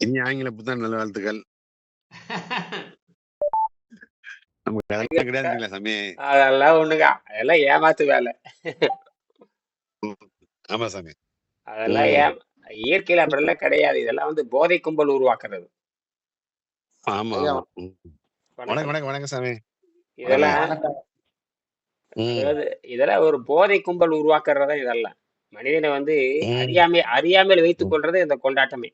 இனி ஆங்கில புத்தாண்டு நல்ல வாழ்த்துக்கள் நமக்கு அதெல்லாம் கிடையாதுங்களா சாமி. அதெல்லாம் ஒண்ணுங்க. அதெல்லாம் ஏமாத்து வேலை. ஆமா சாமி. அதெல்லாம். ஏ இயற்கையில அப்படிலாம் கிடையாது. இதெல்லாம் வந்து போதை கும்பல் உருவாக்குறது. ஆமா. வணக்கம் வணக்கம். வணக்கம் சாமி. இதெல்லாம் இதெல்லாம் ஒரு போதை கும்பல் உருவாக்குறதா இதெல்லாம். மனிதனை வந்து. அறியாமை அறியாமல் வைத்துக் கொள்றது இந்த கொண்டாட்டமே.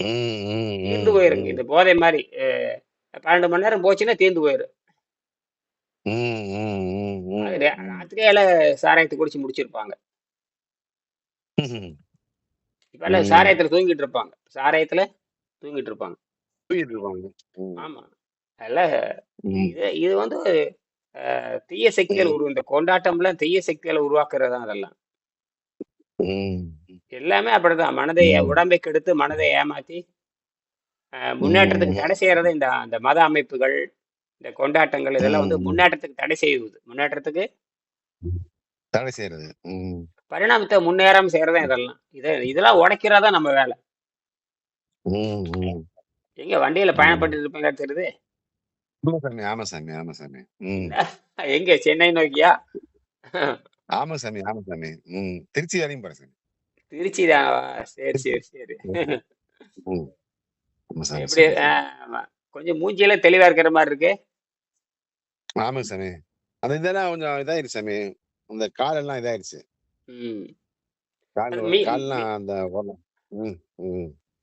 ம், ம், தீர்ந்து ம், போயிருங்க இந்த போதை மாதிரி பன்னெண்டு மணி நேரம் போச்சுன்னா தீர்ந்து போயிரும் ம், ம், ம், ம், அது ரே- ம். ராத்திரியால சாராயத்தை குடிச்சு முடிச்சிருப்பாங்க. ம். இப்ப எல்லாம் ம். சாராயத்துல தூங்கிட்டு இருப்பாங்க சாராயத்துல தூங்கிட்டு இருப்பாங்க தூங்கிட்டு இருப்பாங்க ம், ஆமா. அதெல்லாம் ம், இது இது வந்து அஹ், தீய சக்திகள் ம், உரு இந்த கொண்டாட்டம்லாம் தீய சக்திகளை உருவாக்குறது தான் அதெல்லாம். ம், எல்லாமே அப்படிதான். மனதை உடம்பை கெடுத்து மனதை ஏமாத்தி முன்னேற்றத்துக்கு தடை செய்யறது இந்த அந்த மத அமைப்புகள் இந்த கொண்டாட்டங்கள் இதெல்லாம் வந்து. முன்னேற்றத்துக்கு தடை செய்வது முன்னேற்றத்துக்கு தடை செய்யறது. பரிணாமத்தை முன்னேறாம செய்யறதா இதெல்லாம். இதை இதெல்லாம் உடைக்கிறதா நம்ம வேலை. எங்க வண்டியில. பயணப்பட்டு இருப்பீங்க தெரியுது? ஆமா சாமி ஆமா சாமி எங்க சென்னை நோக்கியா? ஆமா சாமி ஆமா சாமி. திருச்சி வரையும் போறேன் சாமி. திருச்சி தானவா சரி சரி. சரி எப்படி ஆமா. கொஞ்சம் மூஞ்சியெல்லாம் தெளிவா இருக்கிற மாதிரி இருக்கு. ஆமா சாமி. அது இதெல்லாம் கொஞ்சம் இதாயிருச்சு சாமி. அந்த காலெல்லாம் இதாயிருச்சு காலெல்லாம் அந்த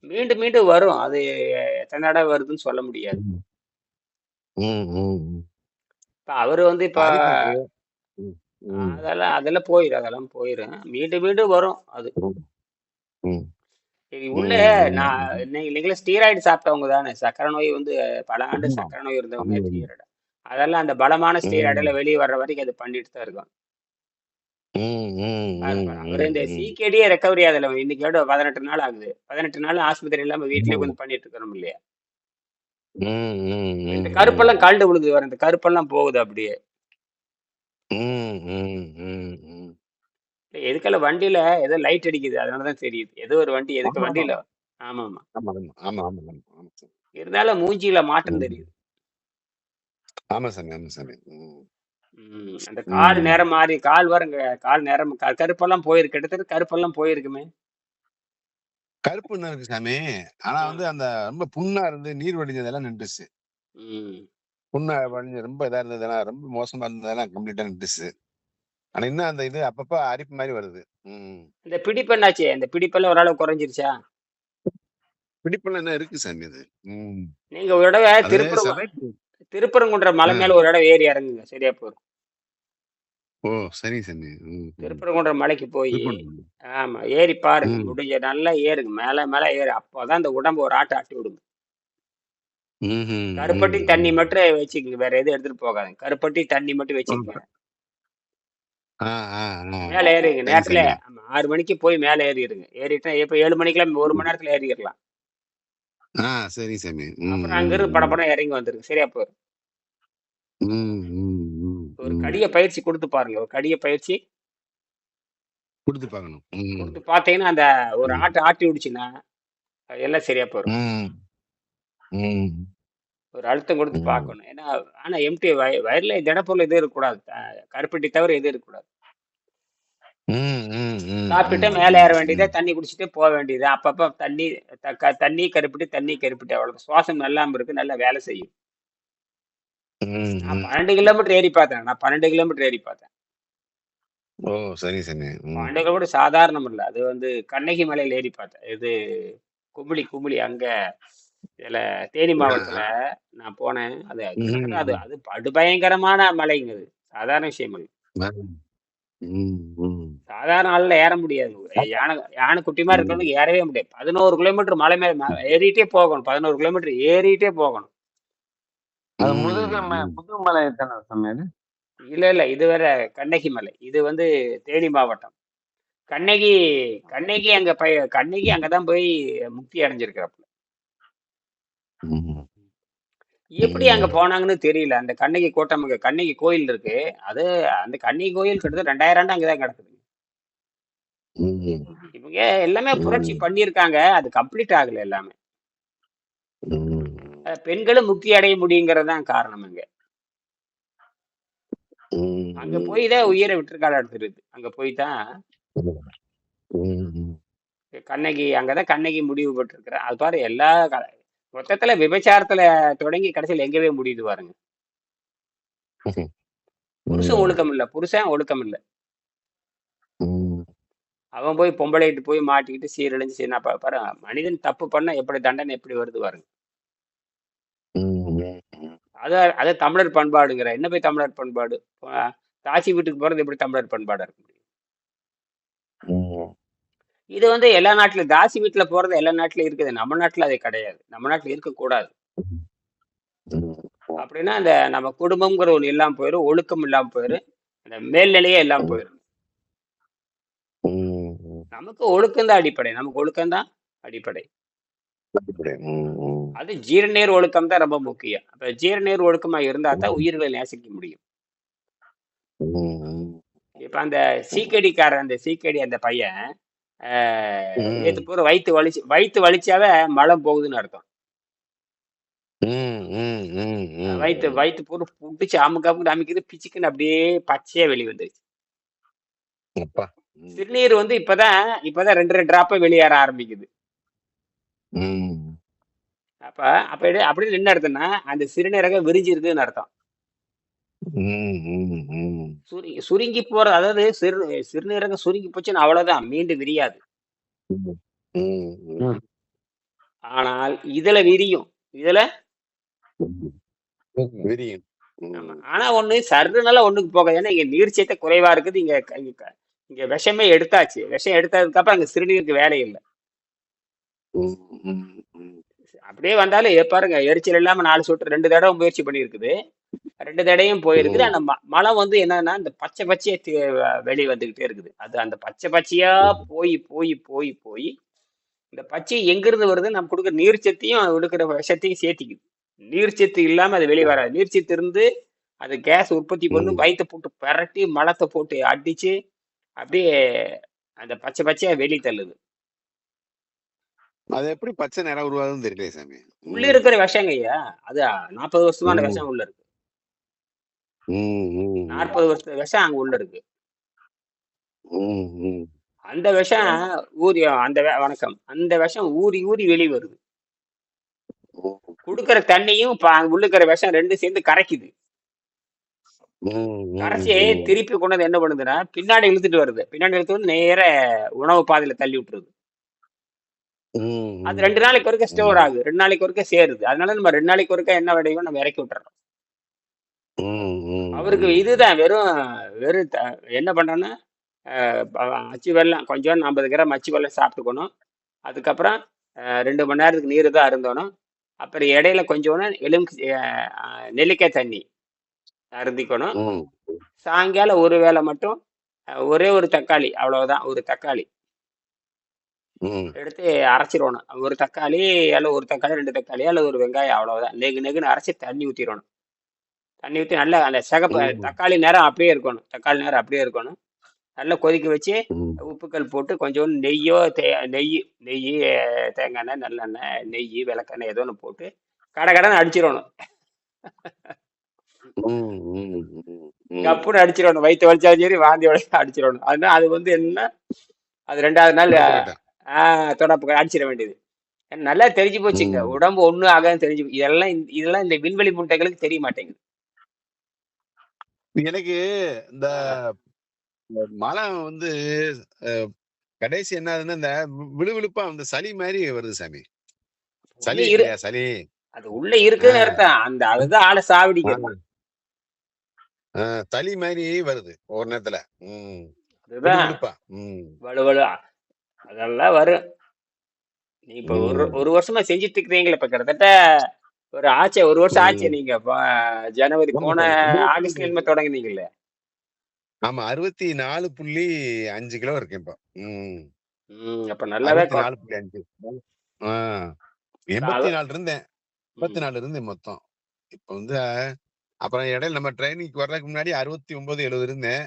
மீண்டும் மீண்டும் வரும். அது எத்தனை தடவை வருதுன்னு சொல்ல முடியாது. அவர் வந்து இப்ப அதெல்லாம் அதெல்லாம் போயிடும் அதெல்லாம் போயிடும் மீண்டும் மீண்டும் வரும் அது. இது உள்ள நான் ம். நீங்க நீங்களே ஸ்டீராய்டு சாப்பிட்டவங்க தானே. சக்கரை நோய் வந்து பல ஆண்டு சக்கரை நோய் இருந்தவங்க ஸ்டீராய்டு அதெல்லாம் அந்த பலமான ஸ்டீராய்டுல வெளியே வர்ற வரைக்கும் அது பண்ணிட்டு தான் இருக்கும். அவரு இந்த. சிகேடியே ரெக்கவரி ஆகுதுல இன்னைக்கோட பதினெட்டு நாள் ஆகுது. பதினெட்டு நாள் ஆஸ்பத்திரி இல்லாம வீட்லயே ம் உட்காந்து பண்ணிட்டு இருக்கிறோம் இல்லையா? இந்த கருப்பெல்லாம் கழண்டு விழுது வர இந்த கருப்பெல்லாம் போகுது அப்படியே. ம், ம், ம், ம். எதுக்கால வண்டியில ஏதோ லைட் அடிக்குது. அதனாலதான் தெரியுது. ஏதோ ஒரு வண்டி எதுக்கு வண்டியில ஆமாமா. ஆமா, ஆமா, ஆமா, ஆமா, ஆமா, ஆமா சாமி. இருந்தாலும் மூஞ்சியில மாற்றம் தெரியுது. ஆமா சாமி, ஆமா சாமி. ம். அந்த கால் நேரம் மாறி கால் வருங்க. கால் நேரம் க கருப்பெல்லாம் போயிருக்கு. கிட்டத்தட்ட கருப்பெல்லாம் போயிருக்குமே! கருப்பு நிறம் இருக்கு சாமி. ஆனா வந்து அந்த ரொம்ப புண்ணா இருந்து நீர் வடிஞ்சதெல்லாம் நின்றுச்சு. ம். புண்ணா வடிஞ்சு ரொம்ப இதா இருந்ததெல்லாம் ரொம்ப மோசமா இருந்ததெல்லாம் கம்ப்ளீட்டா நின்றுச்சு ஆனா இன்னும் அந்த இது அப்பப்ப அரிப்பு மாதிரி வருது. ம். இந்த பிடிப்பெண்ணாச்சு இந்த பிடிப்பெல்லாம் ஓரளவு குறைஞ்சிருச்சா? பிடிப்பெல்லாம் என்ன இருக்கு சாமி அது ம். நீங்க ஒரு தடவை அது திருப்பரங்குன்ற மலை ஆ. மேல ஒரு இடம் ஏறி இறங்குங்க. சரியா போயிடும் ஓ சரி சாமி. ம் ம். திருப்பரங்குன்ற மலைக்கு போய் திருப்பூர். ஆமா ஏறி பாருங்க. ம். முடிஞ்ச நல்லா ஏறுங்க. மேல மேல ஏறு. அப்போதான் இந்த உடம்பு ஒரு ஆட்டு ஆட்டி விடுங்க ம்ஹும், கருப்பட்டி தண்ணி ம். மட்டும் வச்சுக்கோங்க. வேற எதுவும் எடுத்துட்டு போகாதுங்க. கருப்பட்டி தண்ணி மட்டும் வச்சுக்கோங்க. ஆ, ஆ, ஆ. மேல ஏறிங்க சரி நேரத்துல ஆமா, ஆறு மணிக்கு போய் மேல ஏறிடுங்க. ஏறிட்டா இப்ப ஏழு மணிக்கெல்லாம் ஒரு மணி நேரத்துல ஏறிடலாம். ஆ சரி சாமி ம், அப்புறம் அங்க இருந்து ம், படப்படம் இறங்கி வந்துருங்க. சரியா போயிடும் ம், ம், ம், ஒரு ம். கடிய பயிற்சி கொடுத்து பாருங்க. ஒரு கடிய பயிற்சி. கொடுத்து பார்க்கணும். ம், கொடுத்து பார்த்தீங்கன்னா அந்த ஒரு ம், ஆட்டு ஆட்டி விடுச்சுன்னா எல்லாம் சரியா போயிடும் ம், ம், ஒரு அழுத்தம் கொடுத்து ம். பார்க்கணும். ஏன்னா ஆனா எம்டி வயர்ல திடப்பொருள் எதுவும் இருக்கக்கூடாது. கருப்பட்டி தவிர எதுவும் இருக்கக்கூடாது. ம், ம், ம், சாப்பிட்டுட்டு ம், மேலே ஏற ம், வேண்டியதா ம். தண்ணி குடிச்சிட்டு போக வேண்டியது. அப்பப்ப தண்ணி த- க- தண்ணி கருப்பட்டி தண்ணி கருப்பட்டி. அவ்வளவு சுவாசம் நல்லாம இருக்கு நல்லா வேலை செய்யும். ம், நான் ம். பன்னெண்டு கிலோமீட்டர் ஏறி பார்த்தேன். நான் பன்னெண்டு கிலோமீட்டர் ஏறி பார்த்தேன். ஓ சரி சாமி ம், பன்னெண்டு கிலோமீட்டர் சாதாரணம் இல்லை. அது வந்து கண்ணகி மலையில ஏறி பார்த்தேன். இது குமிளி குமிளி அங்க இதுல தேனி மாவட்டத்துல நான் போனேன். அது அது அது படுபயங்கரமான மலைங்க அது. சாதாரண விஷயம் இல்லை. சாதாரண ஆள்ல ஏற முடியாது. யானை யானை குட்டி மாதிரி ம். இருக்கிறவங்க ஏறவே முடியாது. பதினோரு கிலோமீட்டர் மலை மேல ஏறிட்டே போகணும். பதினோரு கிலோமீட்டர் ஏறிட்டே போகணும். அது இல்ல இல்ல. இது வேற கண்ணகி மலை. இது வந்து தேனி மாவட்டம். கண்ணகி கண்ணகி அங்க போய் கண்ணகி அங்கதான் போய் முக்தி அடைஞ்சிருக்கிறாப்புல. எப்படி அங்க. போனாங்கன்னு தெரியல அந்த கண்ணகி கோட்டம் அங்க கண்ணகி கோயில் இருக்கு அது அந்த கண்ணகி கோயில் கிட்டத்தட்ட ரெண்டாயிரம் ஆண்டு அங்கதான் கிடக்குது. இவங்க எல்லாமே புரட்சி. பண்ணியிருக்காங்க அது கம்ப்ளீட் ஆகல எல்லாமே பெண்களும் முக்தி அடைய முடியுங்கிறது தான் காரணம் அங்க. அங்க போய் தான் உயிரை விட்டுருக்காள் எடுத்துருது அங்க போய் தான். கண்ணகி அங்கதான் கண்ணகி முடிவு பெற்றிருக்கிற அது பாரு எல்லா மொத்தத்துல விபச்சாரத்துல தொடங்கி கடைசியில் எங்கவே முடியுது பாருங்க புருஷன். ஒழுக்கம் இல்ல புருஷன் ஒழுக்கம் இல்ல. அவன் போய் பொம்பளைட்டு போய் மாட்டிக்கிட்டு சீரழிஞ்சு சீனா பாரு மனிதன் தப்பு பண்ணா எப்படி தண்டனை எப்படி வருது பாருங்க. அத அது தமிழர் பண்பாடுங்கிற என்ன போய் தமிழர் பண்பாடு தாசி வீட்டுக்கு போறது எப்படி தமிழர் பண்பாடா இருக்க முடியும். இது வந்து எல்லா நாட்டுல தாசி வீட்டுல போறது எல்லா நாட்டுலயும் இருக்குது. நம்ம நாட்டுல அது கிடையாது. நம்ம நாட்டுல இருக்கக்கூடாது. அப்படின்னா அந்த நம்ம குடும்பம்ங்கிற ஒண்ணு இல்லாம போயிடும் ஒழுக்கம் இல்லாம போயிடும் அந்த மேல்நிலையே இல்லாம போயிடும் ம். நமக்கு ஒழுக்கம் தான் அடிப்படை. நமக்கு ஒழுக்கம் தான் அடிப்படை. அது ஜீரநீர் ஒழுக்கம் தான் ரொம்ப முக்கியம். அப்ப ஜீரநீர் ஒழுக்கமா இருந்தா தான் உயிர்களை நேசிக்க முடியும். இப்ப அந்த சீக்கடிக்காரன் அந்த சீக்கடி அந்த பையன் நேத்து பூரா வயிற்று வலிச்சு வயிற்று வலிச்சாவே மலம் போகுதுன்னு அர்த்தம். வயிற்று வயிற்று பூரா புடிச்சு அமுக்கு அமுக்கு அமைக்குது பிச்சுக்குன்னு அப்படியே பச்சையா வெளியே வந்துருச்சு. சிறுநீர் வந்து இப்பதான் இப்பதான் ரெண்டு ரெண்டு டிராப்பா வெளியேற ஆரம்பிக்குது. அப்ப அப்ப அப்படின்னு என்ன அர்த்தம்னா அந்த சிறுநீரக விரிஞ்சிருக்குன்னு அர்த்தம் ம். ம். ம். சுரி சுருங்கி போற அதாவது சிறு சிறுநீரகம் சுருங்கி போச்சுன்னு அவ்வளவுதான் மீண்டும் விரியாது ம். ம். ம். ஆனால் இதுல விரியும் இதுல விரியும். ஆமா. ம். ஆனா ஒண்ணு சர்றுனால ஒண்ணுக்கு போகாது ஏன்னா இங்க நீர்ச்சத்தை குறைவா இருக்குது இங்க க- இங்க க- இங்க விஷமே எடுத்தாச்சு விஷம் எடுத்ததுக்கு அப்புறம் அங்க சிறுநீருக்கு வேலை இல்லை ம். ம். ம். அப்படியே வந்தாலும் ஏ பாருங்க எரிச்சல் இல்லாம நாலு சொட்டு ரெண்டு தடவை முயற்சி பண்ணியிருக்குது ரெண்டு தடையும் போயிருக்குது. ஆனா ம- மலம் வந்து என்னன்னா இந்த பச்சை பச்சையா வெளியே வந்துகிட்டே இருக்குது அது அந்த பச்சை பச்சையா போய் போய் போய் போய் இந்த பச்சை எங்கிருந்து வருது நம்ம கொடுக்குற நீர்ச்சத்தையும் கொடுக்குற விஷத்தையும் சேர்த்திக்குது நீர்ச்சத்து இல்லாம அது வெளியே வராது நீர்ச்சத்து இருந்து அது கேஸ் உற்பத்தி பண்ணி. வயித்தை போட்டு பரட்டி மலத்தை போட்டு அடிச்சு அப்படியே அந்த பச்சை பச்சையா வெளியே தள்ளுது அது எப்படி பச்சை நிறம் உருவாகுதுன்னு தெரியல சாமி உள்ள. இருக்கிற விஷங்க ஐயா அது நாற்பது வருஷமான ம். விஷம் உள்ள இருக்கு. நாற்பது வருஷத்து விஷம் அங்க உள்ள இருக்கு. அந்த விஷம் ஊறி அந்த வணக்கம் அந்த விஷம் ஊறி ஊறி வெளியே வருது. குடுக்கிற தண்ணியும் ப- உள்ள இருக்கிற விஷம் ரெண்டும் சேர்ந்து கரைக்குது ம். கரைச்சி ம். திருப்பி கொண்டு வந்து என்ன பண்ணுதுன்னா பின்னாடி இழுத்துட்டு வருது பின்னாடி இழுத்து வந்து நேர உணவு பாதையில தள்ளி விட்டுருது. அது ரெண்டு நாளைக்கு ஒருக்க ஸ்டோர் ஆகுது ரெண்டு நாளைக்கு ஒருக்க சேருது அதனால நம்ம ரெண்டு நாளைக்கு ஒருக்க என்ன விடையும் நம்ம இறக்கி விட்டுறோம் ம். ம். அவருக்கு இதுதான் வெறும் வெறும் த- என்ன பண்றோன்னா அச்சு வெல்லம் கொஞ்சம் ஐம்பது கிராம் அச்சு வெல்லம் சாப்பிட்டுக்கணும் அதுக்கப்புறம் அஹ், ரெண்டு மணி நேரத்துக்கு நீர் தான் அருந்தணும் அப்புறம் இடையில கொஞ்சோன்னு அஹ், நெல்லிக்காய் தண்ணி அருந்திக்கணும் ம். சாயங்காலம் ஒரு வேளை மட்டும் அஹ், ஒரே ஒரு தக்காளி அவ்வளவுதான் ஒரு தக்காளி ம். எடுத்து அரைச்சிடணும் ஒரு தக்காளி அல்ல ஒரு தக்காளி ரெண்டு தக்காளி அல்லது ஒரு வெங்காயம் அவ்வளவுதான் நெகு நெகுன்னு அரைச்சி தண்ணி ஊற்றிடணும் தண்ணி ஊற்றி நல்லா அந்த சிகப்பு. தக்காளி நேரம் அப்படியே இருக்கணும் தக்காளி நேரம் அப்படியே இருக்கணும் நல்லா கொதிக்க வச்சு. உப்புக்கல் போட்டு கொஞ்சோண்டு நெய்யோ தே நெய் நெய் தேங்காய் எண்ணெய் நல்லெண்ணெய் நெய் விளக்கெண்ணெய் ஏதோ ஒன்று போட்டு கடை கடன் அடிச்சிடணும். கப்புன்னு அடிச்சிடணும் வயிற்று வலிச்சாலும் சரி வாந்தி வலிச்சா அடிச்சிடணும் அதனால அது வந்து என்ன அது ரெண்டாவது நாள். ஆஹ் தொடப்பு அடிச்சிட வேண்டியது நல்லா தெரிஞ்சு போச்சுங்க. உடம்பு ஒண்ணும் ஆகாதுன்னு தெரிஞ்சு இதெல்லாம் இதெல்லாம் இந்த விண்வெளி முட்டைகளுக்கு தெரிய மாட்டேங்குது எனக்கு இந்த மழை வந்து அஹ், கடைசி என்ன ஆகுதுன்னா இந்த விழுவிழுப்பா அந்த சளி மாதிரி வருது சாமி. உள்ள சளி இரு. இல்லையா சளி? அது உள்ள இருக்குன்னு ஆஹ். அர்த்தம். அந்த அதுதான் ஆளை சாவடிக்கிறது. ஆஹ். ஆஹ் சளி மாதிரி வருது ஒரு நேரத்துல. ம். அதுதான் விழுவிழுப்பா. ம். வலு வலு. அதெல்லாம் வரும். நீ இப்ப ஒரு ஒரு வருஷமா செஞ்சுட்டு இருக்கிறீங்களா இப்ப கிட்டத்தட்ட ஒரு ஆச்சு ஒரு வருஷம் ஆச்சு நீங்க. ஜனவரி போன சாமி ஆகஸ்ட் கிழமை தொடங்குனீங்கல்ல. ஆமா அறுபத்தி நாலு புள்ளி அஞ்சு கிலோ இருக்கேன் இப்போ. அப்ப நல்லாவே நாலு புள்ளி அஞ்சு. எண்பத்தி நாலு இருந்தேன். எண்பத்தி நாலு இருந்தேன் மொத்தம். இப்போ வந்து அப்புறம் இடையில நம்ம ட்ரைனிங்க்கு வர்றதுக்கு முன்னாடி அறுபத்தி ஒன்பது எழுபது இருந்தேன்.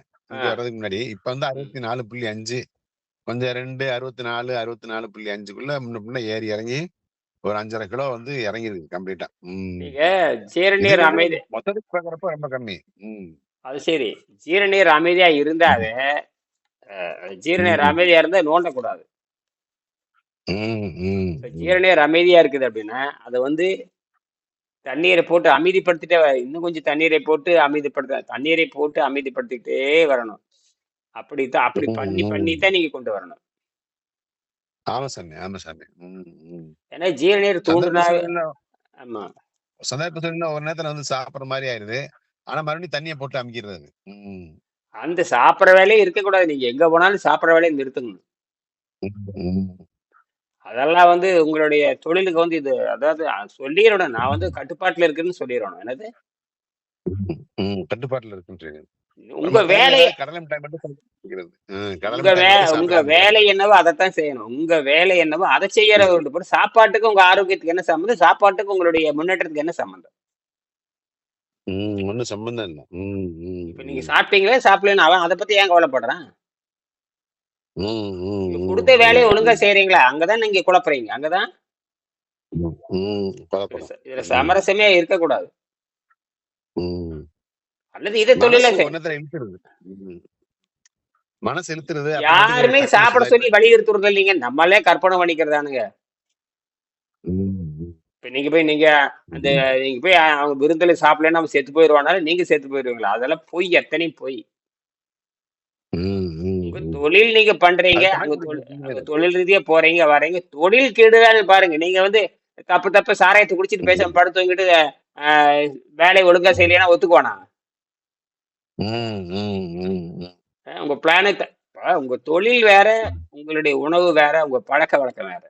வர்றதுக்கு முன்னாடி. இப்ப வந்து அறுபத்தி நாலு புள்ளி அஞ்சு. கொஞ்சம் ரெண்டு அறுபத்தி நாலு அறுபத்தி நாலு புள்ளி அஞ்சுக்குள்ள முன்ன பின்ன ஏறி இறங்கி ஒரு அஞ்சரை கிலோ வந்து இறங்கிருக்கு கம்ப்ளீட்டா. உம் நீங்க ஜீரநீர் அமைதி மொத்தத்துக்கு பார்க்கறப்ப ரொம்ப கம்மி. அது சரி. ஜீரநீர் அமைதியா இருந்தாவே அஹ், ஜீரநீர் ம். அமைதியா இருந்தா நோண்டக்கூடாது. உம் இப்ப ஜீரநீர் அமைதியா இருக்குது அப்படின்னா அதை வந்து தண்ணீரை போட்டு அமைதிப்படுத்திட்டே வ- இன்னும் கொஞ்சம் தண்ணீரை போட்டு அமைதிப்படுத்த தண்ணீரை போட்டு அமைதிப்படுத்திக்கிட்டே வரணும். அப்படித்தான் அப்படி ம், பண்ணி ம். பண்ணி தான் நீங்க கொண்டு வரணும். ஆமா சாமி ஆமா சாமி. ஏன்னா சந்தர்ப்ப தூண்டுனாவே ஆமா. சந்தர்ப்ப சூழ்நிலை ஒரு நேரத்துல வந்து சாப்பிடுற மாதிரி ஆயிருது ஆனா மறுபடியும் தண்ணியை போட்டு அமைக்கிறது அந்த சாப்பிட்ற வேலையே இருக்கக்கூடாது. நீங்க எங்க போனாலும் சாப்பிட்ற வேலையை நிறுத்தணும் உம் அதெல்லாம் வந்து உங்களுடைய தொழிலுக்கு வந்து இது அதாவது சொல்லிடணும். நான் வந்து கட்டுப்பாட்டுல இருக்குன்னு சொல்லிடணும். என்னது? கட்டுப்பாட்டுல இருக்குன்றீங்க. உங்க கடலை உங்க. வேலை என்னவோ அதைத்தான் செய்யணும். உங்க வேலை என்னவோ அதை செய்யற ஒரு போட்டு சாப்பாட்டுக்கு உங்க ஆரோக்கியத்துக்கு என்ன சம்மந்தம்? சாப்பாட்டுக்கு உங்களுடைய முன்னேற்றத்துக்கு என்ன சம்மந்தம்? ஒண்ணும் சம்பந்தம் இல்ல. இப்ப நீங்க சாப்பிட்டீங்களே சாப்பிடலன்னு அவன் அதை பத்தி ஏன் கவலைப்படுறான்? கொடுத்த வேலையை ஒழுங்கா செய்றீங்களா? அங்கதான் நீங்க குழப்புறீங்க. அங்கதான்? இதுல சமரசமே இருக்கக்கூடாது. அல்லது இதை தொழில மனசு யாருமே சாப்பிட சில சொல்லி வலியுறுத்துறது இல்லைங்க நம்மளே கற்பனை பண்ணிக்கிறதானுங்க. இப்ப நீங்க போய் நீங்க அந்த நீங்க போய் அவங்க விருந்துல சாப்பிடலன்னு அவங்க செத்து போயிடுவானாலும் நீங்க செத்து போயிடுவீங்களா அதெல்லாம் பொய் எத்தனையும் பொய். தொழில் நீங்க பண்றீங்க அங்க தொழில் ரீதியா போறீங்க வரீங்க. தொழில் கெடுதான்னு பாருங்க. நீங்க வந்து தப்பு தப்பு சாராயத்தை குடிச்சிட்டு பேசாம படுத்து தூங்கிட்டு ஆஹ், வேலையை ஒழுங்கா செய்யலைன்னா ஒத்துக்குவானா? உம். அஹ், உங்க பிளானை உங்க தொழில் வேற உங்களுடைய உணவு வேற உங்க பழக்க வழக்கம் வேற.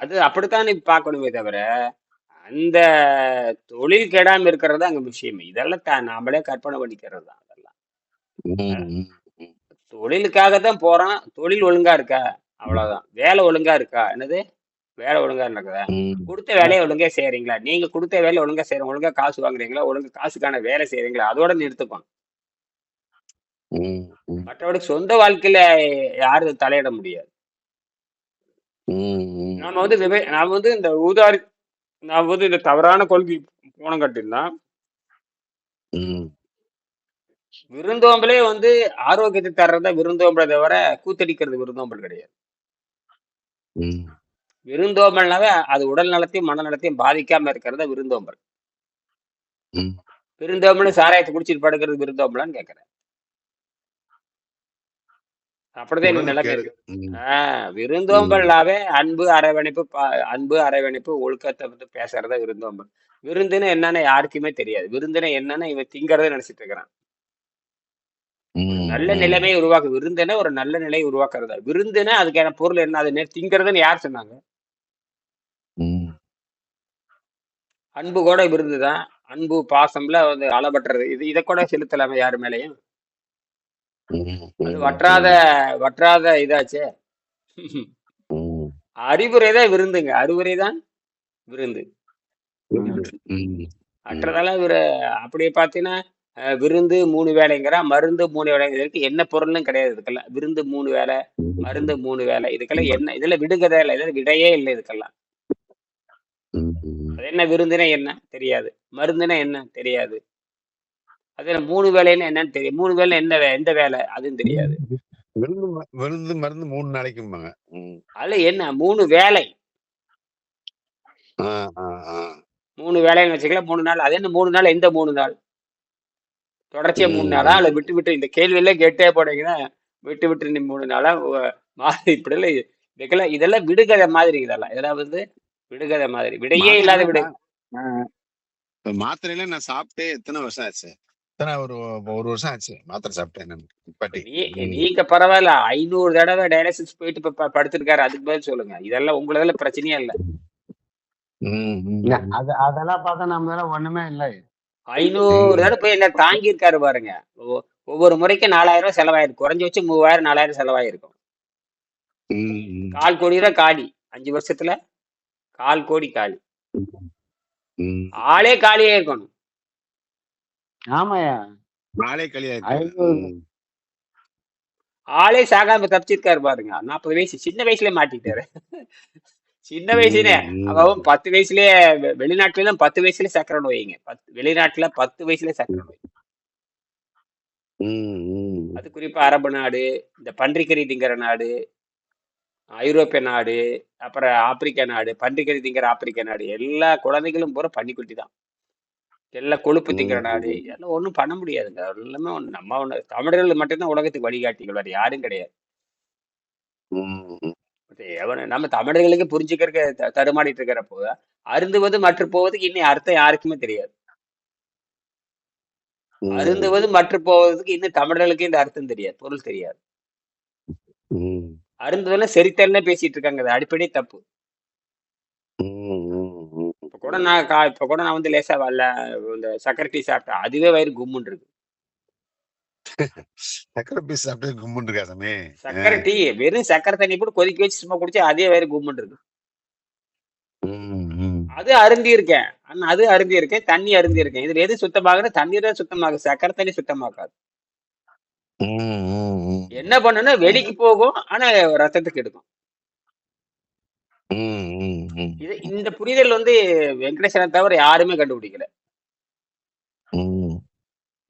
அது அப்படித்தான் நீ பார்க்கணுமே தவிர அந்த தொழில் கெடாம இருக்கிறது அங்க விஷயம். இதெல்லாம் த- நாமளே கற்பனை பண்ணிக்கிறது தான் அதெல்லாம். உம். தொழிலுக்காக தான் போறான். தொழில் ஒழுங்கா இருக்கா? அவ்வளவுதான். வேலை ஒழுங்கா இருக்கா? என்னது? வேலை ஒழுங்கா நடக்குதா. கொடுத்த வேலையை ஒழுங்கா செய்றீங்களா நீங்க கொடுத்த வேலையை ஒழுங்கா செய்றீங்க ஒழுங்கா காசு வாங்குறீங்களா ஒழுங்கா காசுக்கான வேலை செய்றீங்களா அதோட உம். மற்றபடி சொந்த வாழ்க்கையில யாரும் தலையிட முடியாது. நாம வந்து விவே நாம வந்து இந்த ஊதாரி நாம வந்து இந்த தவறான கொள்கை போன கட்டினா. விருந்தோம்பலே வந்து ஆரோக்கியத்தை தர்றதா விருந்தோம்பலை தவிர கூத்தடிக்கிறது விருந்தோம்பல் கிடையாது. விருந்தோம்பல்னாவே அது உடல் நலத்தையும் மனநலத்தையும் பாதிக்காம இருக்கிறதா விருந்தோம்பல். விருந்தோம்பல் சாராயத்தை குடிச்சிட்டு படுக்கிறது விருந்தோம்பலான்னு கேட்கறேன் அப்படிதான் எனக்கு உம். ஆஹ் விருந்தோம்பல்னாவே அன்பு அரவணைப்பு அன்பு அரவணைப்பு ஒழுக்கத்தை வந்து பேசுறதா விருந்தோம்பல். விருந்துன்னு என்னன்னு யாருக்குமே தெரியாது. விருந்துன்னு என்னன்னு இவன் திங்கறதை நினைச்சிட்டு இருக்கிறான். நல்ல. நிலைமையை உருவாக்கு. விருந்துன்னா ஒரு நல்ல நிலையை உருவாக்குறதா. விருந்துன்னா அதுக்கான பொருள் என்ன? அது திங்கறதுன்னு யார் சொன்னாங்க உம். அன்பு கூட விருந்து தான் அன்பு பாசம்ல வந்து அளவற்றது. இது இதை கூட செலுத்தலாமே யாரு மேலேயும்? வற்றாத வற்றாத இதாச்சே. அறிவுரை தான் விருந்துங்க. அறிவுரை தான் விருந்து. உம். உம். மற்றதெல்லாம் விரு அப்படியே பார்த்தீங்கன்னா அஹ், விருந்து மூணு வேலைங்கிறா மருந்து மூணு வேலைங்க இதுக்கு என்ன பொருள்னு கிடையாது இதுக்கெல்லாம் விருந்து மூணு வேலை மருந்து மூணு வேலை இதுக்கெல்லாம் என்ன இதுல விடுகதை இல்லை. இதுல விடையே இல்லை இதுக்கெல்லாம் என்ன விருந்துனா என்ன? தெரியாது. மருந்துனா என்ன? தெரியாது. அது மூணு வேலைன்னா என்னன்னு தெரியும். மூணு வேலை என்ன எந்த வேலை? அதுவும் தெரியாது. விருந்து விருந்து மருந்து மூணு நாளைக்கும்பாங்க. அதுல என்ன? மூணு வேலை. மூணு வேலைன்னு வச்சுக்கலாம் மூணு நாள். அது என்ன மூணு நாள் எந்த மூணு நாள்? தொடர்ச்சியா மூணு நாளா. அல்ல விட்டு விட்டு இந்த கேள்வியெல்லாம் கேட்டே போனீங்கன்னா விட்டு விட்டு நீ மூணு நாளா மாறி இப்படிலாம் இதுக்கெல்லாம் இதெல்லாம் விடுகதை மாதிரி இதெல்லாம். இதெல்லாம் வந்து விடுகதை மாதிரி. விடையே இல்லாத விடு. மாத்திரையில நான் சாப்பிட்டே எத்தனை வருஷம் ஆச்சு? எத்தனை ஒரு ஒரு வருஷம் ஆச்சு. மாத்திரை சாப்பிட்டேன். நீங்க பரவாயில்ல. ஐநூறு தடவை டயாலிசிஸ் போயிட்டு இப்ப படுத்திருக்காரு. அதுக்கு பதில் சொல்லுங்க. இதெல்லாம் உங்களதெல்லாம் பிரச்சனையே இல்ல. அது அதெல்லாம் பார்த்தா நம்ம ஒண்ணுமே இல்லை. ஐநூறு. தடவை போய் என்ன தாங்கி இருக்காரு பாருங்க ஒவ்வொரு முறைக்கும் நாலாயிரம் ரூபாய் செலவாயிருக்கு. குறைஞ்சு வச்சு மூவாயிரம் நாலாயிரம் செலவாயிருக்கும். கால் கோடி ரூபாய் காலி. அஞ்சு வருஷத்துல கால் கோடி காலி. ஆளே காலியே இருக்கணும். ஆமாயா நாளே கலியா. ஆளே சாகாம தப்பிச்சிருக்காரு பாருங்க. நாற்பது வயசு சின்ன வயசுல மாட்டிட்டாரு சின்ன வயசுல ம், அவன் பத்து வயசுலயே வெளிநாட்டுல எல்லாம் பத்து வயசுல சக்கரை நோய்ங்க பத்து வெளிநாட்டுல பத்து வயசுல சக்கரை நோய். அது குறிப்பா அரபு நாடு இந்த பன்றிக்கறி திங்கிற நாடு ஐரோப்பிய நாடு அப்புறம் ஆப்பிரிக்கா நாடு பன்றிக்கறி திங்கிற ஆப்பிரிக்கா நாடு எல்லா குழந்தைகளும் பூரா பன்னிக்குட்டி தான். எல்லாம் கொழுப்பு திங்கிற நாடு எல்லாம் ஒன்றும் பண்ண முடியாதுங்க. எல்லாமே ஒண்ணு- நம்ம ஒண்ணு தமிழர்கள் மட்டும்தான் உலகத்துக்கு வழிகாட்டிகள் வேற யாரும் கிடையாது. நம்ம தமிழர்களுக்கு புரிஞ்சுக்கிறக்க த- தடுமாறிட்டு இருக்கிறப்போ அருந்துவது மற்ற போவதுக்கு இன்னும் அர்த்தம் யாருக்குமே தெரியாது. அருந்துவது மற்ற போவதுக்கு இன்னும் தமிழர்களுக்கு இந்த அர்த்தம் தெரியாது பொருள் தெரியாது. ம், அருந்துவதுல சரித்தல்ல பேசிட்டு இருக்காங்க அது அடிப்படை தப்பு. இப்ப கூட நான் கா இப்ப கூட நான் வந்து லேசா வரல. இந்த சக்கரை டீ சாப்பிட்டேன் அதுவே வயிறு கும்முன்னு இருக்கு சக்கரை பீஸ் அப்படியே கும்பிட்டு இருக்கா சாமி? சக்கரை டீ வெறும் சக்கரை தண்ணி போட்டு கொதிக்க வச்சு சும்மா குடிச்சு அதே வயிறு கும்முன்னு இருக்கு. அது அருந்தி இருக்கேன் அது அருந்தி இருக்கேன் தண்ணி அருந்தி இருக்கேன் இதுல எது சுத்தமாகுது தண்ணீர் தான் சுத்தமாகுது. சக்கரை தண்ணி சுத்தமாக்காது ம். என்ன பண்ணுன்னா வெளிக்கு போகும் ஆனா ரத்தத்துக்கு எடுக்கும் ம், ம், ம். இது இந்த புரிதல் வந்து வெங்கடேசனை தவிர யாருமே கண்டுபிடிக்கல ம்,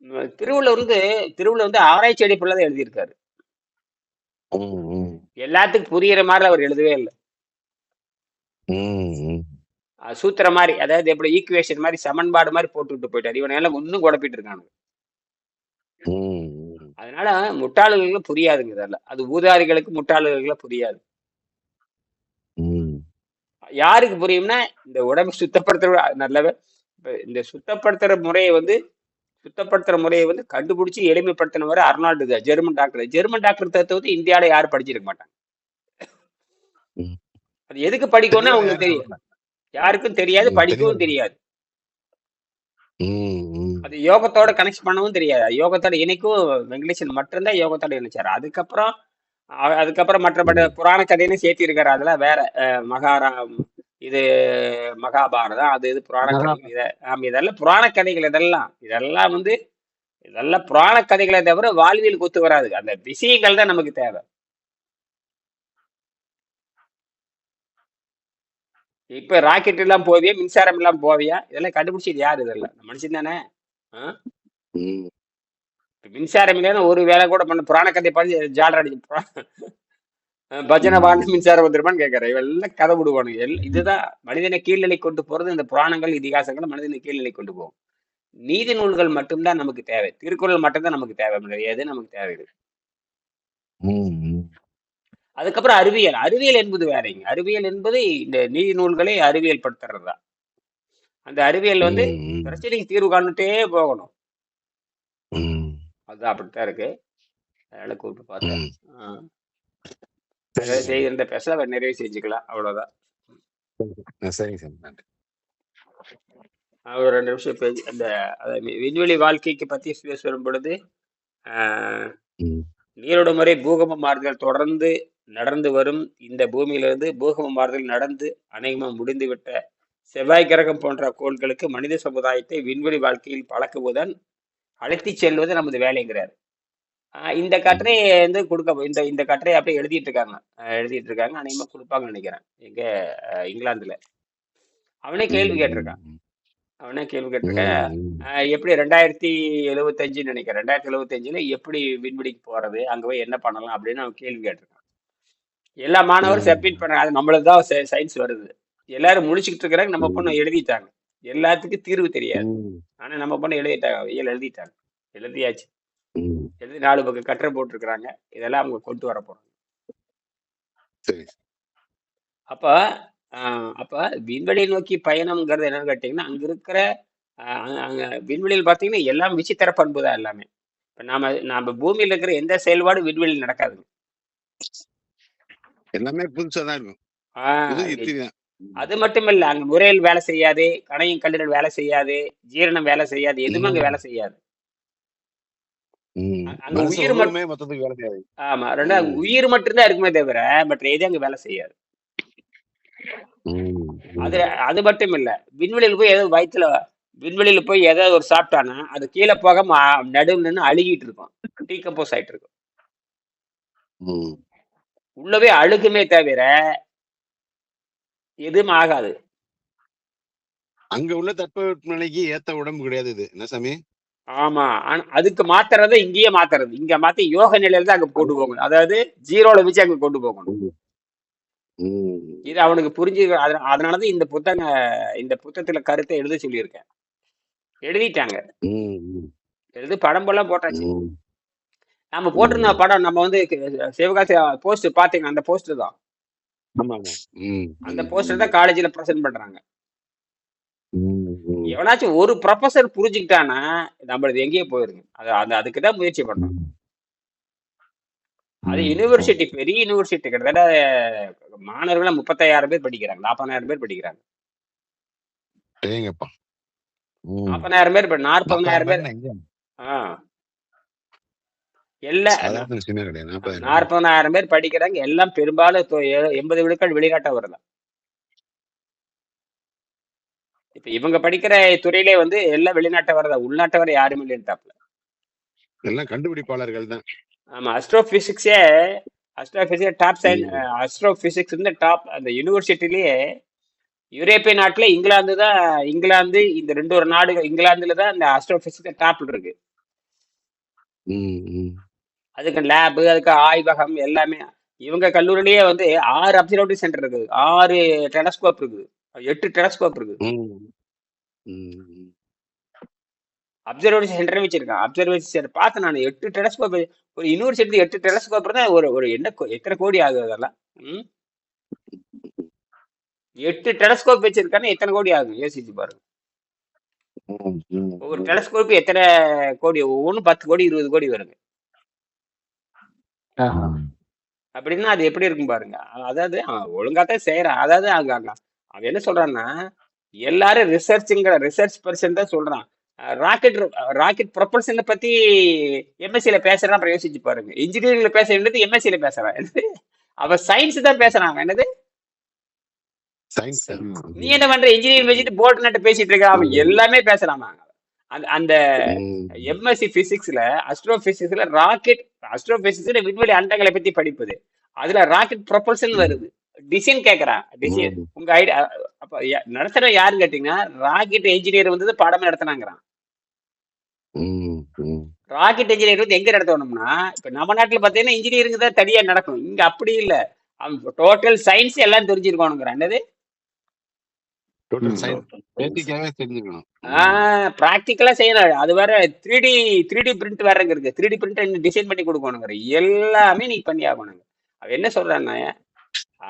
உம் திருவள்ளுவர் வந்து திருவள்ளுவர் வந்து ஆராய்ச்சி அடிப்படையில் தான் எழுதியிருக்காரு ம், ம். எல்லாத்துக்கும் புரியுற மாதிரி அவர் எழுதவே இல்லை ம், ம். அஹ் சூத்திர மாதிரி அதாவது எப்படி ஈக்குவேஷன் மாதிரி சமன்பாடு மாதிரி போட்டுவிட்டு போயிட்டாரு இவனை எல்லாம் இன்னும் குழப்பிட்டு இருக்கானுங்க ம், ம். அதனால முட்டாள்களுக்கு புரியாதுங்க இதெல்லாம் அது ஊதாரிகளுக்கு முட்டாள்களுக்கு புரியாது. யாருக்கு புரியும்னா இந்த உடம்பு சுத்தப்படுத்துற நல்லவே இந்த சுத்தப்படுத்துற முறையை வந்து சுத்தப்படுத்துற முறையை வந்து கண்டுபிடிச்சு எளிமைப்படுத்தினவர் அர்னால்டு தான் ஜெர்மன் டாக்டர் ஜெர்மன் டாக்டர் தத்துவத்தை இந்தியாவில யாரும் படிச்சிருக்க மாட்டாங்க. அது எதுக்கு படிக்கணும்னு அவங்களுக்கு தெரியும். யாருக்கும் தெரியாது படிக்கவும் தெரியாது. அது யோகத்தோட கனெக்ட் பண்ணவும் தெரியாது. யோகத்தோட இணைக்கும் வெங்கடேசன் மட்டும்தான் யோகத்தோட இணைச்சாரு. அதுக்கப்புறம் அ- அதுக்கப்புறம் மற்றபட்ட புராண கதைன்னு சேர்த்தி இருக்காரு அதெல்லாம் வேற அஹ், மகாரா இது மகாபாரதம் அது இது புராண கதைகள் இத ஆமா, இதெல்லாம் புராண கதைகள் இதெல்லாம். இதெல்லாம் வந்து இதெல்லாம் புராண கதைகளை தவிர வாழ்வியல் குத்து வராது. அந்த விஷயங்கள் தான் நமக்கு தேவை. இப்ப ராக்கெட் எல்லாம் போவியா? மின்சாரம் எல்லாம் போவியா? இதெல்லாம் கண்டுபிடிச்சது யாரு இதெல்லாம்? மனுஷன் தானே? ஆ? ம். இப்ப மின்சாரம் இல்லைன்னா ஒரு வேலை கூட பண்ண புராண கதை பண்ணி ஜாலர் அடிச்சு பஜனை பாண்டு மின்சாரம் வந்துருமான்னு கேட்கறேன் இவெல்லாம் கதை விடுவானுங்க. எல் இதுதான் மனிதனை கீழ்நிலை கொண்டு போறது இந்த புராணங்கள் இதிகாசங்கள் மனிதனை கீழ்நிலை கொண்டு போகும். நீதி நூல்கள் மட்டும்தான் நமக்கு தேவை. திருக்குறள் மட்டும்தான் நமக்கு தேவை. எது நமக்கு தேவையில்லை. ம், ம். அதுக்கப்புறம் அறிவியல். அறிவியல் என்பது வேறங்க அறிவியல் என்பது இந்த நீதி நூல்களை அறிவியல் படுத்துறது? தான் அந்த அறிவியல் வந்து. பிரச்சனைக்கு தீர்வு காணுட்டே போகணும். அதுதான் அப்படித்தான் இருக்கு. அதனால கூப்பிட்டு பார்த்தேன். சரி. பேசல அவர் நிறைய செஞ்சுக்கலாம். அவ்வளவுதான். சரிங்க சாமி நன்றி. ஒரு ரெண்டு நிமிஷம் பேசி அந்த விண்வெளி வாழ்க்கைக்கு பத்தி பேச வரும் பொழுது. நீரோட முறை பூகம்ப மாறுதல் தொடர்ந்து நடந்து வரும். இந்த பூமியிலிருந்து பூகம்ப மாறுதல் நடந்து அநேகமாக முடிந்துவிட்ட செவ்வாய் கிரகம் போன்ற கோள்களுக்கு மனித சமுதாயத்தை விண்வெளி வாழ்க்கையில் பழக்குவதன் அழைத்து செல்வது நமது வேலைங்கிறார். இந்த கட்டுரை வந்து கொடுக்க இந்த இந்த கட்டுரை அப்படியே எழுதிட்டு இருக்காங்க. எழுதிட்டு இருக்காங்க. அநேகமாக கொடுப்பாங்கன்னு நினைக்கிறேன். எங்க இங்கிலாந்துல. அவனே கேள்வி கேட்டிருக்கான். அவனே கேள்வி கேட்டிருக்கேன். எப்படி ரெண்டாயிரத்தி எழுவத்தஞ்சுன்னு நினைக்கிறேன். ரெண்டாயிரத்தி எழுவத்தஞ்சுல எப்படி விண்வெளிக்கு போறது? அங்க போய் என்ன பண்ணலாம் அப்படின்னு அவன் கேள்வி கேட்டிருக்கான். எல்லா மாணவரும். சப்மிட் பண்றாங்க. அது நம்மளுக்கு தான் சயின்ஸ் வருது. எல்லாரும் முடிச்சுக்கிட்டு இருக்கிறாங்க. நம்ம பொண்ணு எழுதிட்டாங்க. எல்லாத்துக்கும் தீர்வு தெரியாது. ஆனா நம்ம பொண்ணு எழுதிட்டாங்க. இயல் எழுதிட்டாங்க. எழுதியாச்சு. எழுதி நாலு பக்கம் கட்டுரை போட்டிருக்கிறாங்க. இதெல்லாம் அவங்க கொண்டு வர போறாங்க. அப்ப அப்ப விண்வெளியை நோக்கி பயணம்ங்கிறது என்னன்னு கேட்டீங்கன்னா அங்க இருக்கிற அங்க அங்க விண்வெளியில் பார்த்தீங்கன்னா எல்லாம் விசித்திர பண்பு தான் எல்லாமே. இப்ப நாம நாம பூமியில இருக்கிற எந்த செயல்பாடும் விண்வெளியில் நடக்காதுங்க. எல்லாமே புதுசா தான் இருக்கும் அது மட்டும் இல்ல அங்க நுரையீரல் வேலை செய்யாது கணையும் கல்லீரல் வேலை செய்யாது ஜீரணம் வேலை செய்யாது எதுவுமே அங்க. வேலை செய்யாது அங்க உயிர் மட்டும் ஆமா ரெண்டாவது. உயிர் மட்டும்தான் இருக்குமே தவிர மற்ற எதுவும் அங்க வேலை செய்யாது அது. அது மட்டும் இல்ல விண்வெளியில போய் ஏதோ வயிற்றுல விண்வெளியில போய் ஏதாவது ஒரு சாப்பிட்டானா அது கீழே போக நடுவில் நின்று அழுகிட்டு இருக்கும் டீகம்போஸ் ஆயிட்டு இருக்கும். உள்ளவே அழுகுமே தவிர எதுவும் ஆகாது. அங்க உள்ள தட்பவெப்பநிலைக்கு ஏத்த உடம்பு கிடையாது இது. என்ன சாமி? ஆமா. அதுக்கு மாத்துறதை இங்கேயே மாத்துறது. இங்க மாத்தி யோக நிலையில தான் அங்க கொண்டு போகணும். அதாவது ஜீரோல வச்சு அங்க கொண்டு போகணும். இது அவனுக்கு புரிஞ்சு அதன- அதனாலதான் இந்த புத்தக இந்த புத்தகத்துல கருத்தை எழுத சொல்லியிருக்கேன். எழுதிட்டாங்க. எழுதி படம் எல்லாம் போட்டாச்சு. நம்ம போட்டிருந்த படம் நம்ம வந்து சிவகாசி போஸ்ட் பாத்தீங்க அந்த போஸ்டர் தான். அந்த. போஸ்டர் தான் காலேஜ்ல ப்ரெசென்ட் பண்றாங்க. எவனாச்சும் ஒரு ப்ரொஃபசர் புரிஞ்சுக்கிட்டானா நம்மளது எங்கேயே போயிருங்க அது அந்த அதுக்கு தான் முயற்சி பண்றோம் அது. யூனிவர்சிட்டி பெரிய யூனிவர்சிட்டி கிட்டத்தட்ட மாணவர்கள் முப்பத்தாயிரம் பேர் படிக்கிறாங்க. நாற்பதாயிரம் பேர் படிக்கிறாங்க. நாற்பதாயிரம் பேர் நாற்பதாயிரம் பேர். நாற்பதாயிரம் எங்க? ஆ எல்லாம் சாதாரண விஷயமே கிடையாது நாற்பதாயிரம் பேர் படிக்கிறாங்க. எல்லாம் பெரும்பாலும் எண்பது விழுக்காடு வெளிநாட்டவர் தான். இப்ப இவங்க படிக்கிற துறையிலே வந்து எல்லாம் வெளிநாட்டவர் தான். உள்நாட்டவர் யாரும் இல்லைன்ட்டாப்ல. எல்லாம் கண்டுபிடிப்பாளர்கள் தான். ஆமா அஸ்ட்ரோ பிசிக்ஸே astrophysics top science astrophysics வந்து டாப் அந்த யூனிவர்சிட்டிலேயே யூரோப்பிய நாட்டுல இங்கிலாந்து தான் இங்கிலாந்து இந்த ரெண்டு ஒரு நாடு இங்கிலாந்துல தான் இந்த அஸ்ட்ரோ பிசிக்ஸ் டாப்ல இருக்கு. அதுக்கு லேபு அதுக்கு ஆய்வகம் எல்லாமே. இவங்க கல்லூரிலேயே வந்து ஆறு அப்சர்வேட்டரி சென்டர் இருக்குது. ஆறு டெலஸ்கோப் இருக்குது. எட்டு டெலஸ்கோப் இருக்குது. அப்சர்வேட்டரி சென்டர் வச்சிருக்கான் அப்சர்வேட்டரி சென்டர் பார்த்தேன் நான். எட்டு டெலஸ்கோப் ஒரு யூனிவர்சிட்டி எட்டு டெலஸ்கோப் தான் ஒரு ஒரு என்ன எத்தனை கோடி ஆகுது அதெல்லாம்? எட்டு டெலஸ்கோப் வச்சிருக்கானே எத்தனை கோடி ஆகும் யோசிச்சு பாருங்க. ஒவ்வொரு டெலஸ்கோப் எத்தனை கோடி? ஒவ்வொன்றும் பத்து கோடி இருபது கோடி வருங்க அப்படின்னா அது எப்படி இருக்கும் பாருங்க. அதாவது ஒழுங்காத்தான் செய்யறான் அதாவது அங்க அங்க அவன் என்ன சொல்றான்னா எல்லாரும் ரிசர்ச்ங்கிற ரிசர்ச் பர்சன் தான் சொல்றான். ராக்கெட் ராக்கெட் ப்ரொபல்ஷனை பத்தி எம்எஸ்சியில பேசுறான் அப்புறம் யோசிச்சு பாருங்க. இன்ஜினியரிங்ல பேச வேண்டியது எம்எஸ்சியில பேசுறான். என்னது? அவன் சயின்ஸ் தான் பேசுறான் என்னது. நீ என்ன பண்ற? இன்ஜினியரிங் வச்சுட்டு போர்ட் நட்டு பேசிட்டு இருக்க. அவன் எல்லாமே பேசுறான். அந்த அந்த. எம்எஸ்சி பிசிக்ஸ்ல அஸ்ட்ரோ பிசிக்ஸ்ல ராக்கெட் அஸ்ட்ரோ பிசிக்ஸ்ல விண்வெளி அண்டங்களை பத்தி படிப்பது. அதுல ராக்கெட் ப்ரொபல்ஷன் வருது. டிசைன் கேக்குறான் டிசைன். உங்க ஐடியா அப்ப நடத்துற யாருன்னு கேட்டீங்கன்னா ராக்கெட் இன்ஜினியர் வந்து பாடம் நடத்தினாங்கிறான். ராக்கெட் இன்ஜினியர் வந்து எங்க நடத்தணும்னா இப்ப நம்ம நாட்டுல பாத்தீங்கன்னா இன்ஜினியரிங் தான் தனியா நடக்கும். இங்க அப்படி இல்ல. டோட்டல் சயின்ஸ் எல்லாம் தெரிஞ்சிருக்கணுங்கிறான் என்னது? டோட்டல் சயின்ஸ் பேசிக்காவே தெரிஞ்சுக்கணும். ஆஹ் ப்ராக்டிக்கலா செய்யணும் அது வேற three D three D print வேற இங்க இருக்கு. த்ரீ டி பிரிண்ட் டிசைன் பண்ணி கொடுக்கணுங்கிற. எல்லாமே நீ பண்ணி ஆகணுங்க அவன் என்ன சொல்றான்னா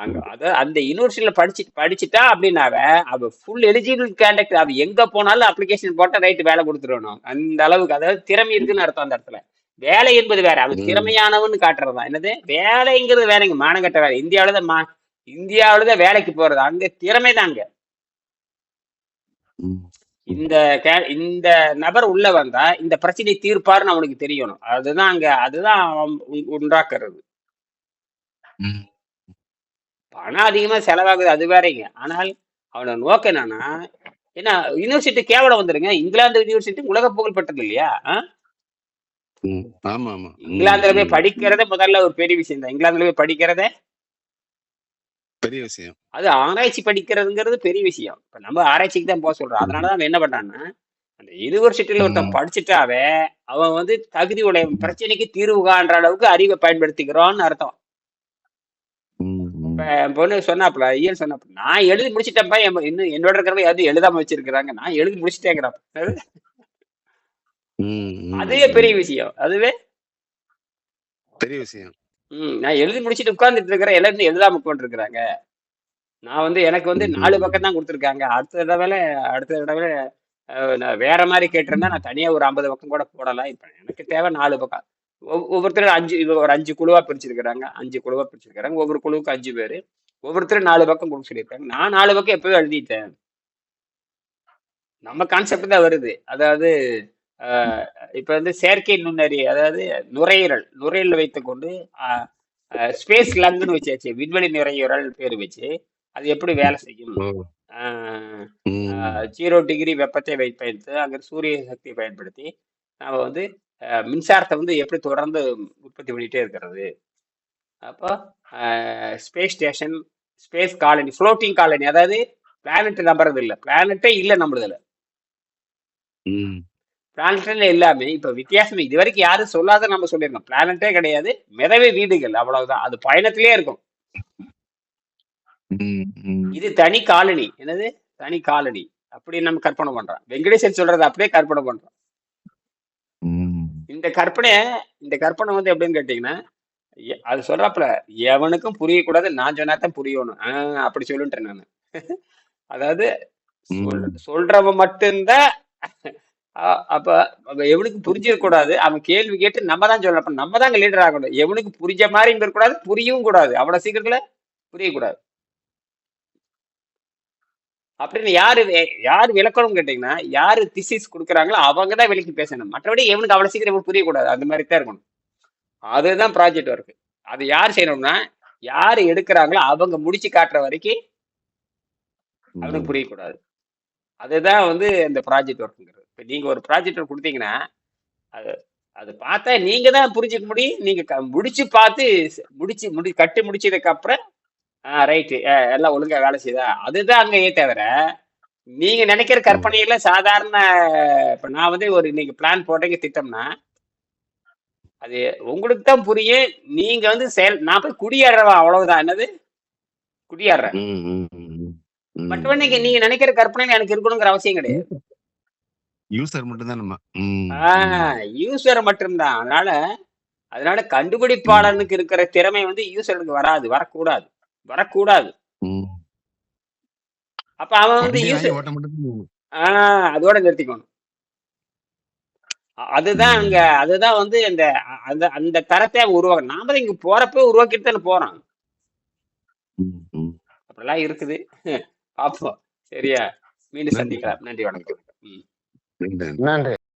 அங்க அந்த யூனிவர்சிட்டியில படிச்சு படிச்சுட்டா அப்படின்னாவ அவ ஃபுல் எலிஜிபிள் கேண்டக்ட் அவ எங்க போனாலும் அப்ளிகேஷன் போட்டா ரைட் வேலை கொடுத்துடணும். அந்த அளவுக்கு அதாவது திறமை இருக்குன்னு அர்த்தம் அந்த இடத்துல. வேலை என்பது வேற. அவன். திறமையானவன்னு காட்டுறதுதான் என்னது? வேலைங்கிறது வேலைங்க. மானங்கட்ட வேலை. இந்தியாவில தான் மா இந்தியாவில தான் வேலைக்கு போறது. அங்க திறமை தாங்க ம். இந்த கே- இந்த நபர் உள்ள வந்தா இந்த பிரச்சனை தீர்ப்பாருன்னு அவனுக்கு தெரியணும் அதுதான் அங்க அதுதான் அவன் உ- உண்டாக்குறது ம். பணம் அதிகமா செலவாகுது அது வேறங்க ஆனால் அவனோட நோக்கம் என்னன்னா ஏன்னா யூனிவர்சிட்டி கேவலம் வந்துருங்க இங்கிலாந்து யூனிவர்சிட்டி உலக புகழ் பெற்றது இல்லையா ஆ? ம். ஆமா ஆமா ம். இங்கிலாந்துல போய் ம். படிக்கிறதே முதல்ல ஒரு பெரிய விஷயம் தான் இங்கிலாந்துல போய் படிக்கிறதே பெரிய விஷயம் அது ஆராய்ச்சி படிக்கிறதுங்கிறது பெரிய விஷயம் இப்ப நம்ம ஆராய்ச்சிக்கு தான் போக சொல்றோம் அதனாலதான் அவன் என்ன பண்றான்னா அந்த யூனிவர்சிட்டியில ஒருத்தன் ம். படிச்சுட்டாவே அவன் வந்து தகுதி உடைய பிரச்சனைக்கு தீர்வு காண்ற அளவுக்கு அறிவை பயன்படுத்திக்கிறான்னு அர்த்தம் ம். ம். இப்ப என் பொண்ணு சொன்னாப்ல ஐயன் சொன்னாப்ல நான் எழுதி முடிச்சிட்டேன்ப்பா என் இன்னும் என்னோட இருக்கிறவங்க எதுவும் எழுதாம வச்சிருக்கிறாங்க நான் எழுதி முடிச்சிட்டேங்கிறான் ம். ம். அதுவே பெரிய விஷயம் அதுவே பெரிய விஷயம் ம் நான் எழுதி முடிச்சிட்டு உட்கார்ந்துட்டு இருக்கிறேன் எல்லாரும் எழுதாம உட்காந்துருக்குறாங்க நான் வந்து எனக்கு வந்து. நாலு பக்கம் தான் கொடுத்துருக்காங்க. அடுத்த தடவை அடுத்த தடவை நான் வேற மாதிரி கேட்டிருந்தா நான் தனியா ஒரு ஐம்பது பக்கம் கூட போடலாம் இப்ப எனக்கு தேவை நாலு பக்கம். ஒவ்- ஒவ்வொருத்தரும் அஞ்சு ஒரு அஞ்சு குழுவா பிரிச்சிருக்கிறாங்க. அஞ்சு குழுவா பிரிச்சிருக்கிறாங்க. ஒவ்வொரு குழுவுக்கு அஞ்சு பேரு. ஒவ்வொருத்தரும் நாலு பக்கம் கொடுக்க சொல்லியிருக்காங்க. நான் நாலு பக்கம் எப்பவே எழுதிட்டேன். நம்ம கான்செப்ட் தான் வருது. அதாவது இப்ப வந்து செயற்கை நுண்ணறி அதாவது நுரையீரல் நுரையீரல் வைத்துக்கொண்டு ஸ்பேஸ் லங்குன்னு வச்சாச்சு விண்வெளி நுரையீரல் பேர் வச்சு அது எப்படி வேலை செய்யும்? ஜீரோ டிகிரி வெப்பத்தை வைத்து அங்கே சூரிய சக்தியை பயன்படுத்தி நாம வந்து மின்சாரத்தை வந்து எப்படி தொடர்ந்து உற்பத்தி பண்ணிட்டே இருக்கிறது? அப்போ space station space colony floating colony அதாவது பிளானட் நம்புறது இல்லை பிளானட்டே இல்லை நம்மளதுல. பிளானட்ல எல்லாமே இப்ப வித்தியாசம் இது வரைக்கும் யாரும் சொல்லாத நம்ம சொல்லியிருக்கோம். பிளானட்டே கிடையாது மிதவை வீடுகள் அவ்வளவுதான். அது பயணத்திலே இருக்கும். இது தனி காலனி. என்னது? தனி காலனி. அப்படி நம்ம கற்பனை பண்றோம். வெங்கடேசன் சொல்றது அப்படியே கற்பனை பண்றோம். இந்த கற்பனை இந்த கற்பனை வந்து எப்படின்னு கேட்டீங்கன்னா அது சொல்றாப்புல எவனுக்கும் புரியக்கூடாது நான் சொன்னாதான் புரியணும். ஆஹ் அப்படி சொல்லிட்டேன் நான். அதாவது. சொல்றவன் மட்டும்தான் அப்ப எவனுக்கு புரிஞ்சிட கூடாது. அவன் கேள்வி கேட்டு நம்ம தான் சொல்லணும். அப்ப நம்ம தான் லீடர் ஆகணும். எவனுக்கு புரிஞ்ச மாதிரி இருக்கக்கூடாது புரியவும் கூடாது. அவ்வளவு சீக்கிரத்துல புரியக்கூடாது அப்படின்னு யாரு யார் விளக்கணும் கேட்டீங்கன்னா யாரு திசிஸ் கொடுக்குறாங்களோ அவங்க தான் விளக்கி பேசணும். மற்றபடி எவனுக்கு அவ்வளவு சீக்கிரம் புரியக்கூடாது அந்த மாதிரி தான் இருக்கணும். அதுதான் ப்ராஜெக்ட் ஒர்க் அது யார் செய்யணும்னா யார் எடுக்கிறாங்களோ அவங்க முடிச்சு காட்டுற வரைக்கும் அவனுக்கு. புரியக்கூடாது அதுதான் வந்து இந்த ப்ராஜெக்ட் ஒர்க்குங்கிறது இப்போ நீங்க ஒரு ப்ராஜெக்ட் கொடுத்தீங்கன்னா அது அது பார்த்தா நீங்க தான் புரிஞ்சுக்க முடியும். நீங்க க- முடிச்சு பார்த்து முடிச்சு முடி கட்டி முடிச்சதுக்கு அப்புறம் ரைட்டு எல்லாம் ஒழுங்கா வேலை செய்தா? அதுதான் அங்கேயே தவிர நீங்க நினைக்கிற. கற்பனையில சாதாரண இப்ப நான் வந்து ஒரு இன்னைக்கு பிளான் போட்டீங்க திட்டம்னா அது உங்களுக்கு தான் புரியும். நீங்க வந்து செயல் நான் போய் குடியேறவன் அவ்வளவுதான். என்னது? குடியேறேன் ம், ம், ம், ம். மற்றபடி நீங்க நீங்க நினைக்கிற கற்பனையில எனக்கு இருக்கணுங்கிற அவசியம் கிடையாது. யூசர் மட்டும்தான் நம்ம. யூசர் மட்டும்தான். அதனால அதனால கண்டுபிடிப்பாளனுக்கு இருக்கிற திறமை வந்து யூசருக்கு வராது வரக்கூடாது. வரக்கூடாது. அப்ப அவன் வந்து யூசர் ஆஹ் அதோட நிறுத்திக்கணும். அதுதான். அங்க அதுதான் வந்து அந்த அந்த அந்த தரத்தை அவன் உருவாக்க நாம தான் இங்க போறப்ப உருவாக்கிட்டு தானே போறோம். அப்படிலாம் இருக்குது. பார்ப்போம். சரியா? மீண்டும் சந்திக்கலாம். நன்றி வணக்கம். நன்றி நன்றி.